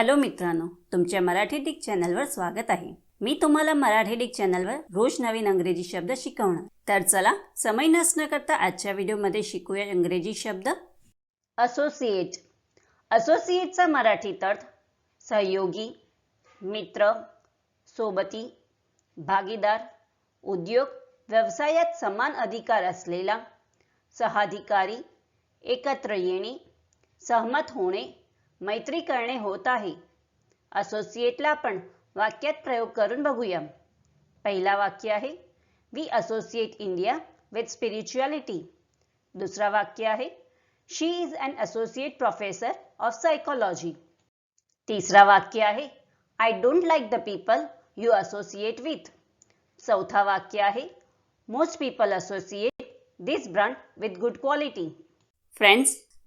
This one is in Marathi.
हॅलो मित्रांनो तुमच्या मराठी डिक चॅनलवर स्वागत आहे. मी तुम्हाला मराठी डिक चॅनलवर रोज नवीन अंग्रेजी शब्द शिकवणार. तर चला समय नसणं करता आजच्या व्हिडिओमध्ये शिकूया इंग्रजी शब्द. असोसिएट असोसिएटचा मराठीत अर्थ सहयोगी मित्र सोबती भागीदार उद्योग व्यवसायात समान अधिकार असलेला सहाधिकारी एकत्र येणे सहमत होणे मैत्री करणे होत आहे. असोसिएटला आपण वाक्यात प्रयोग करून बघूया. पहिला वाक्य आहे we associate India with spirituality दुसरा वाक्य आहे she is an associate professor of psychology तिसरा वाक्य आहे I don't like the people you associate with चौथा वाक्य आहे most people associate this brand with good quality friends